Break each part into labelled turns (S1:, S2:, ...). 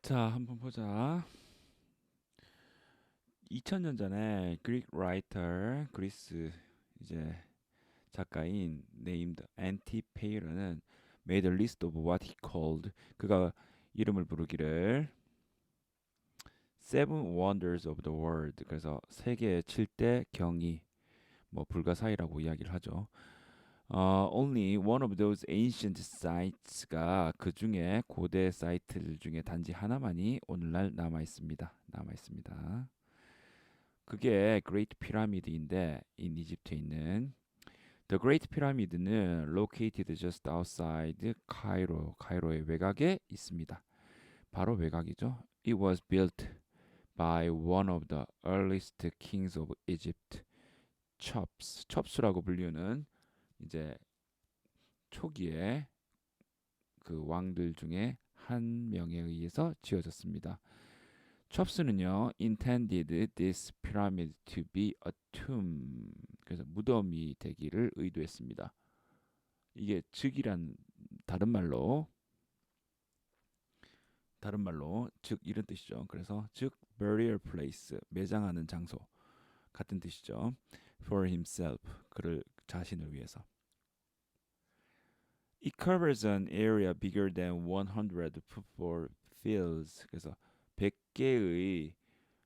S1: 자, 한번 보자. 2000년 전에 그릭 라이터 그리스 이제 작가인 named Antipater는 made a list of what he called 그가 이름을 부르기를 Seven Wonders of the World 그래서 세계 7대 경이 뭐 불가사의라고 이야기를 하죠. 어, only one of those ancient sites가 그 중에 고대 사이트들 중에 단지 하나만이 오늘날 남아 있습니다. 남아 있습니다. 그게 Great Pyramid인데 인 이집트에 있는 The Great Pyramid는 located just outside Cairo, 카이로의 외곽에 있습니다. 바로 외곽이죠. It was built by one of the earliest kings of Egypt, Chops. 첩스라고 불리는 이제 초기에 그 왕들 중에 한 명에 의해서 지어졌습니다. 첩스는요, intended this pyramid to be a tomb. 그래서 무덤이 되기를 의도했습니다. 이게 즉이란 다른 말로 다른 말로 즉 이런 뜻이죠. 그래서 즉 burial place 매장하는 장소 같은 뜻이죠. for himself 그를 자신을 위해서. It covers an area bigger than 100 football fields. 그래서 100개의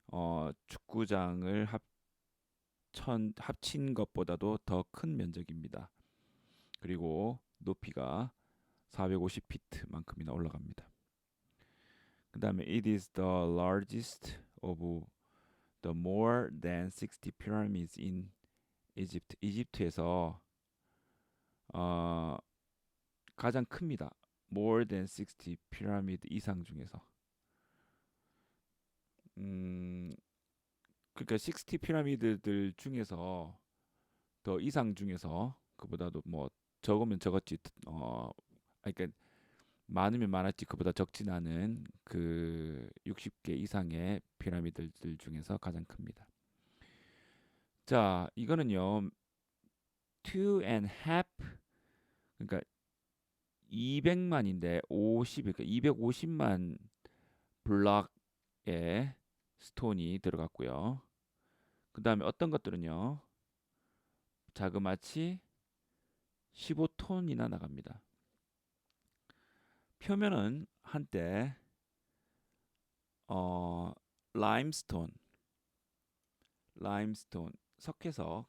S1: 어, 축구장을 합천, 합친 것보다도 더 큰 면적입니다. 그리고 높이가 450피트만큼이나 올라갑니다. 그 다음에 it is the largest of the more than 60 pyramids in Egypt. 이집트에서 어, 가장 큽니다. more than 60 피라미드 이상 중에서. 음, 그러니까 60 피라미드들 중에서 더 이상 중에서 그보다도 뭐 적으면 적었지 어 그러니까 많으면 많았지 그보다 적진 않은 그 60개 이상의 피라미드들 중에서 가장 큽니다. 자, 이거는요. two and half 그러니까 200만인데 50 그러니까 250만 블럭의 스톤이 들어갔고요. 그 다음에 어떤 것들은요. 자그마치 15톤이나 나갑니다. 표면은 한때 어 라임스톤 라임스톤 석회석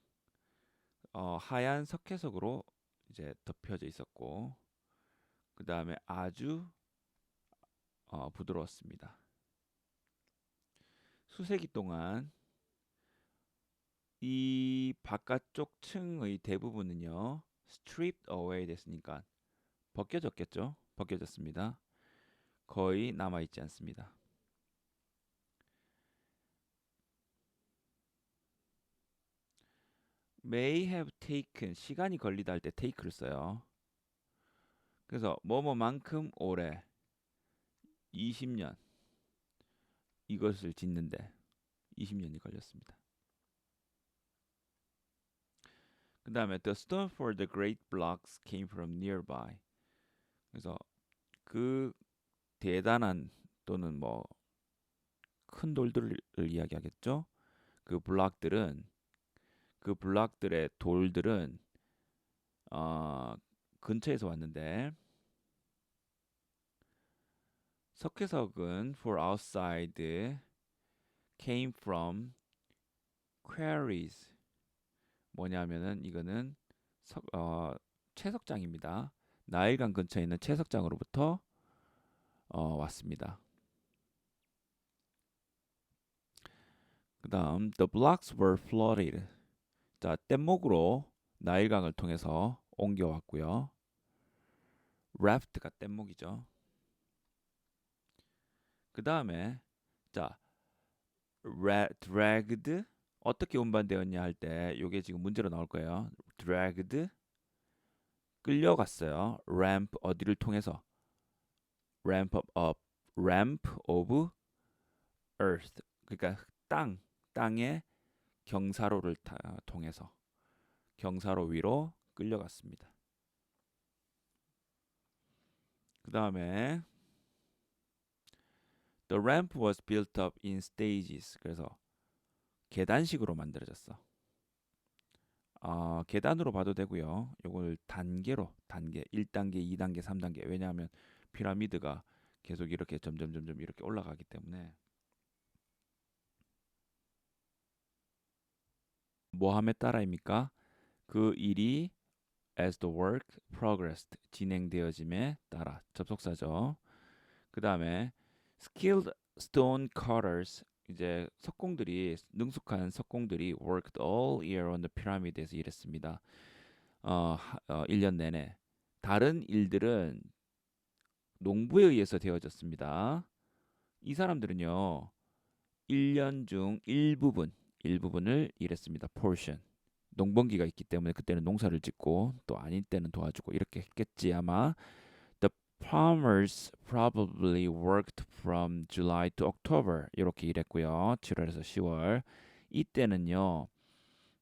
S1: 어, 하얀 석회석으로 이제 덮여져 있었고 그 다음에 아주 어, 부드러웠습니다. 수세기 동안 이 바깥쪽 층의 대부분은요 stripped away 됐으니까 벗겨졌겠죠. 벗겨졌습니다. 거의 남아 있지 않습니다. May have taken 시간이 걸리다 할 때 take를 써요. 그래서 뭐뭐만큼 오래 20년 이것을 짓는데 20년이 걸렸습니다. 그 다음에 the stone for the great blocks came from nearby. 그래서 그 대단한 또는 뭐 큰 돌들을 이야기하겠죠. 그 블록들은 그 블록들의 돌들은 어, 근처에서 왔는데 석회석은 for outside came from quarries 뭐냐면은 이거는 석, 어, 채석장입니다. 나일강 근처에 있는 채석장으로부터 어, 왔습니다. 그 다음 the blocks were flooded 자 뗏목으로 나일강을 통해서 옮겨왔고요. raft가 뗏목이죠. 그 다음에 자 dragged 어떻게 운반되었냐 할 때 이게 지금 문제로 나올 거예요. dragged 끌려갔어요. ramp 어디를 통해서 ramp of up, ramp of earth 그러니까 땅 땅의 경사로를 타, 통해서 경사로 위로 끌려갔습니다. 그 다음에 The ramp was built up in stages. 그래서 계단식으로 만들어졌어. 어, 계단으로 봐도 되고요. 요걸 단계로 단계 1단계, 2단계, 3단계. 왜냐하면 피라미드가 계속 이렇게 점점 점점 이렇게 올라가기 때문에 뭐함에 따라입니까? 그 일이 as the work progressed 진행되어짐에 따라 접속사죠. 그 다음에 skilled stone cutters 이제 석공들이 능숙한 석공들이 worked all year on the pyramid에서 일했습니다. 어, 어 1년 내내 다른 일들은 농부에 의해서 되어졌습니다. 이 사람들은요. 1년 중 일부분 일부분을 일했습니다. portion. 농번기가 있기 때문에 그때는 농사를 짓고 또 아닐 때는 도와주고 이렇게 했겠지 아마. The farmers probably worked from July to October 이렇게 일했고요. 7월에서 10월. 이때는요.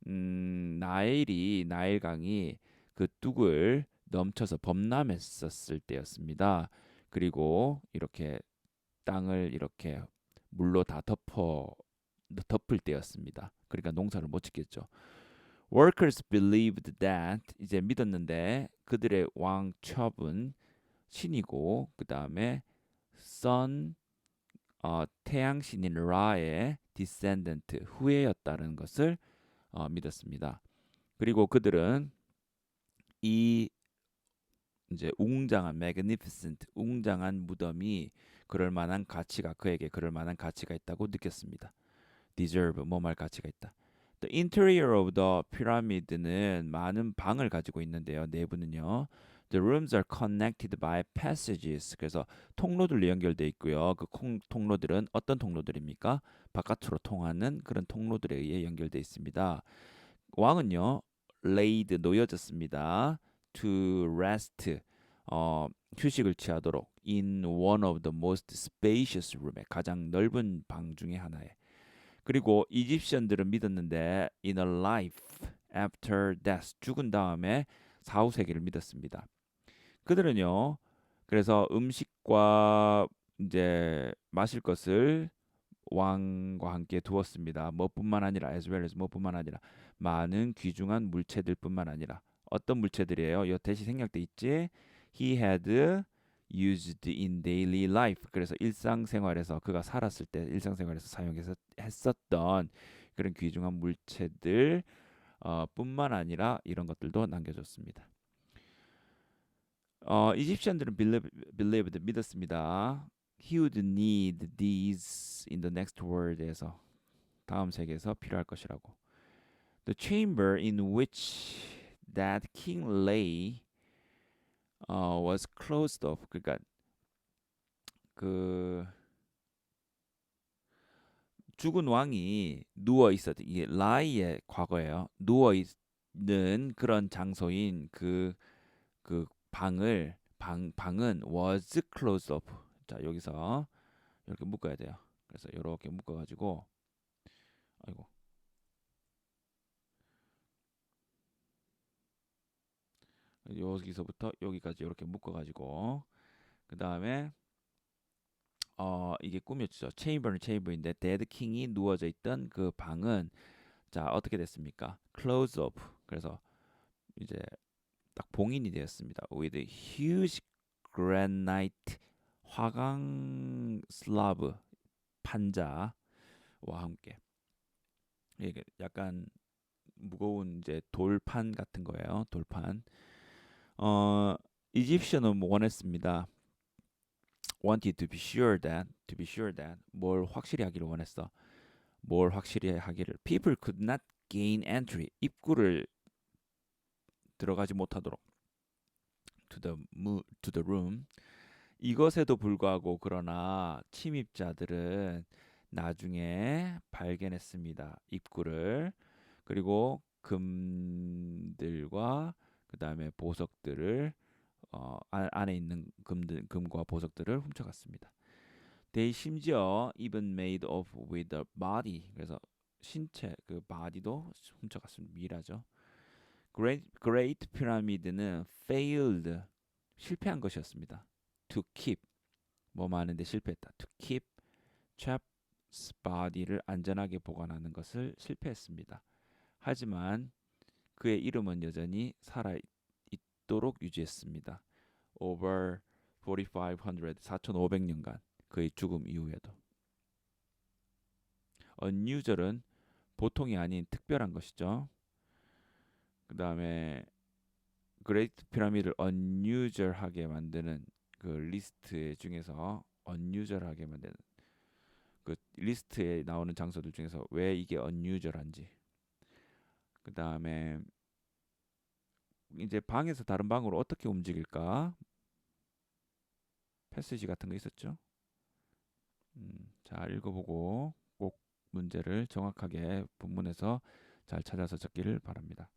S1: 음, 나일이 나일강이 그 뚝을 넘쳐서 범람했었을 때였습니다. 그리고 이렇게 땅을 이렇게 물로 다 덮어 덮을 때였습니다. 그러니까 농사를 못 짓겠죠. Workers believed that 이제 믿었는데 그들의 왕 첩은 신이고 그 다음에 sun 어, 태양 신인 라의 descendant 후예였다는 것을 어, 믿었습니다. 그리고 그들은 이 이제 웅장한 magnificent 웅장한 무덤이 그럴 만한 가치가 그에게 그럴 만한 가치가 있다고 느꼈습니다. Deserve 뭐말 가치가 있다. The interior of the pyramid는 많은 방을 가지고 있는데요. 내부는요. The rooms are connected by passages. 그래서 통로들로 연결되어 있고요. 그 통로들은 어떤 통로들입니까? 바깥으로 통하는 그런 통로들에 의해 연결되어 있습니다. 왕은요. laid 놓여졌습니다. to rest 어, 휴식을 취하도록 in one of the most spacious room에 가장 넓은 방 중에 하나에 그리고 이집션들은 믿었는데 in a life after death 죽은 다음에 사후 세계를 믿었습니다. 그들은요. 그래서 음식과 이제 마실 것을 왕과 함께 두었습니다. 뭐뿐만 아니라 as well as 뭐뿐만 아니라 많은 귀중한 물체들뿐만 아니라 어떤 물체들이에요? 여태시 생략돼 있지. He had used in daily life. 그래서 일상생활에서 그가 살았을 때 일상생활에서 사용해서 했었던 그런 귀중한 물체들 어, 뿐만 아니라 이런 것들도 남겨줬습니다. 어, 이집션들은 believe, believed 믿었습니다. He would need these in the next world에서 다음 세계에서 필요할 것이라고. The chamber in which that king lay uh, was closed off. 그러니까 그 죽은 왕이 누워 있었 이게 라이의 과거예요. 누워 있는 그런 장소인 그그 그 방을 방 방은 was closed off. 자 여기서 이렇게 묶어야 돼요. 그래서 이렇게 묶어가지고 아이고 여기서부터 여기까지 이렇게 묶어가지고 그 다음에 어 이게 꿈이었죠. 체인버는 체인버인데 데드 킹이 누워져 있던 그 방은 자 어떻게 됐습니까? close up. 그래서 이제 딱 봉인이 되었습니다. with huge granite 화강 슬라브 판자와 함께 이게 약간 무거운 이제 돌판 같은 거예요. 돌판. 어, 이집션은 원했습니다. wanted to be sure that, to be sure that 뭘 확실히 하기를 원했어. 뭘 확실히 하기를. People could not gain entry. 입구를 들어가지 못하도록. To the to the room. 이것에도 불구하고 그러나 침입자들은 나중에 발견했습니다. 입구를 그리고 금들과 그 다음에 보석들을 어, 안에 있는 금들, 금과 보석들을 훔쳐갔습니다. They 심지어 even made off with the body. 그래서 신체 그 body도 훔쳐갔습니다. 미라죠. Great, Great Pyramid는 failed 실패한 것이었습니다. To keep 뭐 많은데 실패했다. To keep chap's body를 안전하게 보관하는 것을 실패했습니다. 하지만 그의 이름은 여전히 살아 있도록 유지했습니다. Over 4500 4500년간 그의 죽음 이후에도 unusual은 보통이 아닌 특별한 것이죠. 그 다음에 그레이트 피라미드를 unusual하게 만드는 그 리스트 중에서 unusual하게 만드는 그 리스트에 나오는 장소들 중에서 왜 이게 unusual한지 그 다음에 이제 방에서 다른 방으로 어떻게 움직일까 패스지 같은 거 있었죠. 음, 잘 읽어보고 꼭 문제를 정확하게 본문에서 잘 찾아서 적기를 바랍니다.